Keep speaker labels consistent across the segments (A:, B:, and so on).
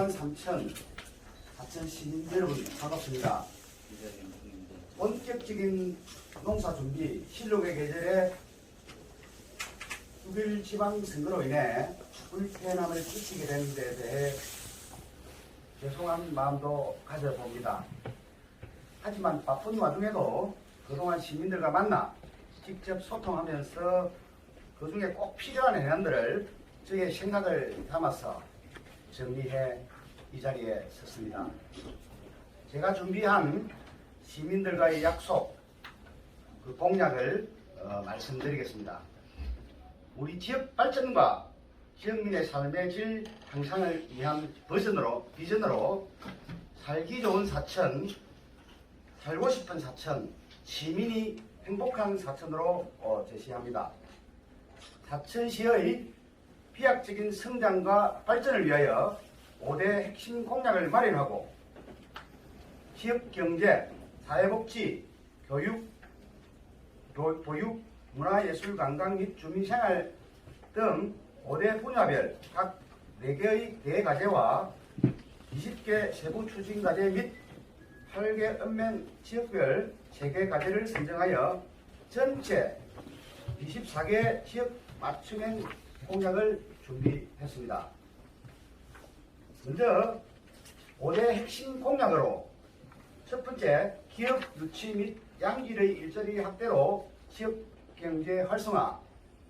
A: 2만 3천 4천 시민 여러분 반갑습니다. 본격적인 농사 준비 실록의 계절에 6일 지방선거로 인해 불편함을 끼치게 된데 대해 죄송한 마음도 가져봅니다. 하지만 바쁜 와중에도 그동안 시민들과 만나 직접 소통하면서 그 중에 꼭 필요한 해안들을 저의 생각을 담아서 정리해 이 자리에 섰습니다. 제가 준비한 시민들과의 약속, 그 공약을 어, 말씀드리겠습니다. 우리 지역 발전과 지역민의 삶의 질 향상을 위한 버전으로, 비전으로 살기 좋은 사천, 살고 싶은 사천, 시민이 행복한 사천으로 어, 제시합니다. 사천시의 비약적인 성장과 발전을 위하여 5대 핵심 공약을 마련하고 지역 경제, 사회복지, 교육, 도- 보육, 문화예술, 관광 및 주민생활 등 5대 분야별 각 4개의 대과제와 20개 세부 추진과제 및 8개 읍면 지역별 3개 과제를 선정하여 전체 24개 지역 맞춤형 공약을 준비했습니다. 먼저 5대 핵심 공약으로 첫 번째 기업 유치 및 양질의 일자리 확대로 지역 경제 활성화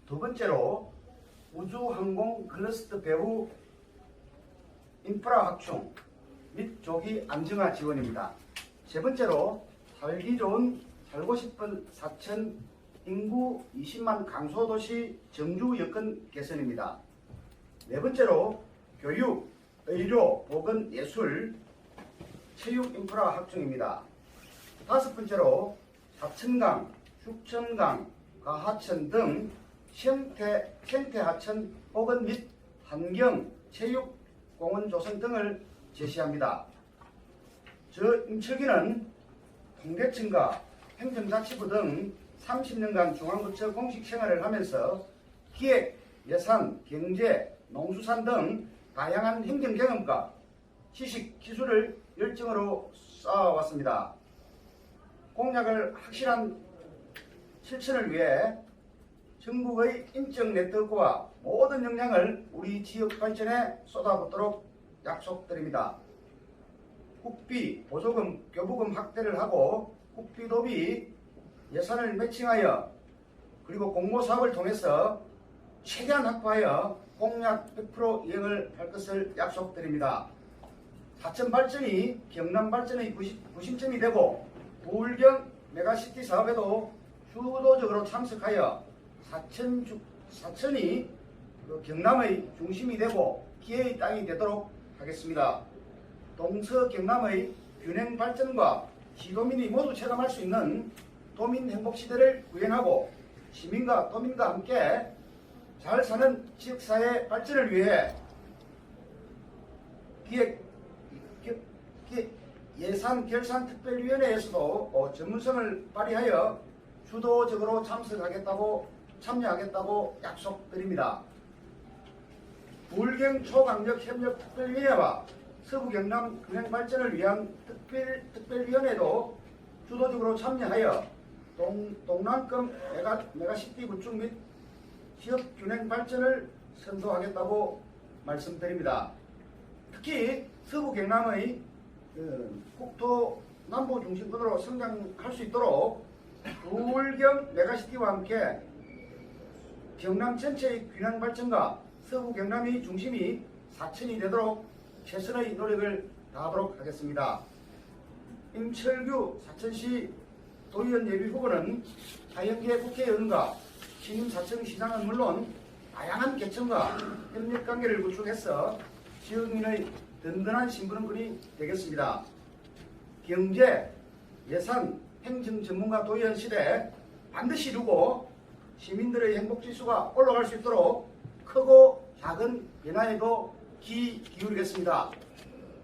A: 두 번째로 우주항공 클러스터 배후 인프라 확충 및 조기 안정화 지원입니다. 세 번째로 살기 좋은 살고 싶은 사천 인구 20만 강소도시 정주 여건 개선입니다. 네 번째로 교육, 의료, 보건, 예술, 체육 인프라 확충입니다. 다섯 번째로 사천강, 축천강, 가하천 등 생태, 생태하천 보건 및 환경, 체육, 공원 조성 등을 제시합니다. 저 임철기는 통계청과 행정자치부 등 30년간 중앙부처 공식 생활을 하면서 기획, 예산, 경제, 농수산 등 다양한 행정 경험과 지식, 기술을 열정으로 쌓아왔습니다. 공약을 확실한 실천을 위해 전국의 인적 네트워크와 모든 역량을 우리 지역 발전에 쏟아붓도록 약속드립니다. 국비, 보조금, 교부금 확대를 하고 국비 도비 예산을 매칭하여 그리고 공모사업을 통해서 최대한 확보하여 공약 100% 이행을 할 것을 약속드립니다. 사천 발전이 경남 발전의 부심점이 되고 부울경 메가시티 사업에도 주도적으로 참석하여 사천 주, 사천이 그 경남의 중심이 되고 기회의 땅이 되도록 하겠습니다. 동서 경남의 균형 발전과 시도민이 모두 체감할 수 있는 도민 행복 시대를 구현하고 시민과 도민과 함께 잘 사는 지역사회 발전을 위해 기획, 기- 기- 예산 결산 특별위원회에서도 어, 전문성을 발휘하여 주도적으로 참석하겠다고 참여하겠다고 약속드립니다. 불경 초강력 협력 특별위원회와 서부 경남 균형 발전을 위한 특별 특별위원회도 주도적으로 참여하여 동, 동남권 메가, 메가시티 구축 및 지역 균형 발전을 선도하겠다고 말씀드립니다. 특히 서부 경남의 그 국토 남부 중심권으로 성장할 수 있도록 부울경 메가시티와 함께 경남 전체의 균형 발전과 서부 경남의 중심이 사천이 되도록 최선의 노력을 다하도록 하겠습니다. 임철규 사천시 도의원 예비 후보는 하영계 국회의원과 신임 사천시장은 물론 다양한 계층과 협력 관계를 구축해서 지역민의 든든한 심부름꾼이 되겠습니다. 경제, 예산, 행정 전문가 도의원 시대 반드시 이루고 시민들의 행복 지수가 올라갈 수 있도록 크고 작은 변화에도 기 기울이겠습니다.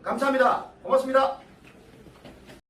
A: 감사합니다. 고맙습니다.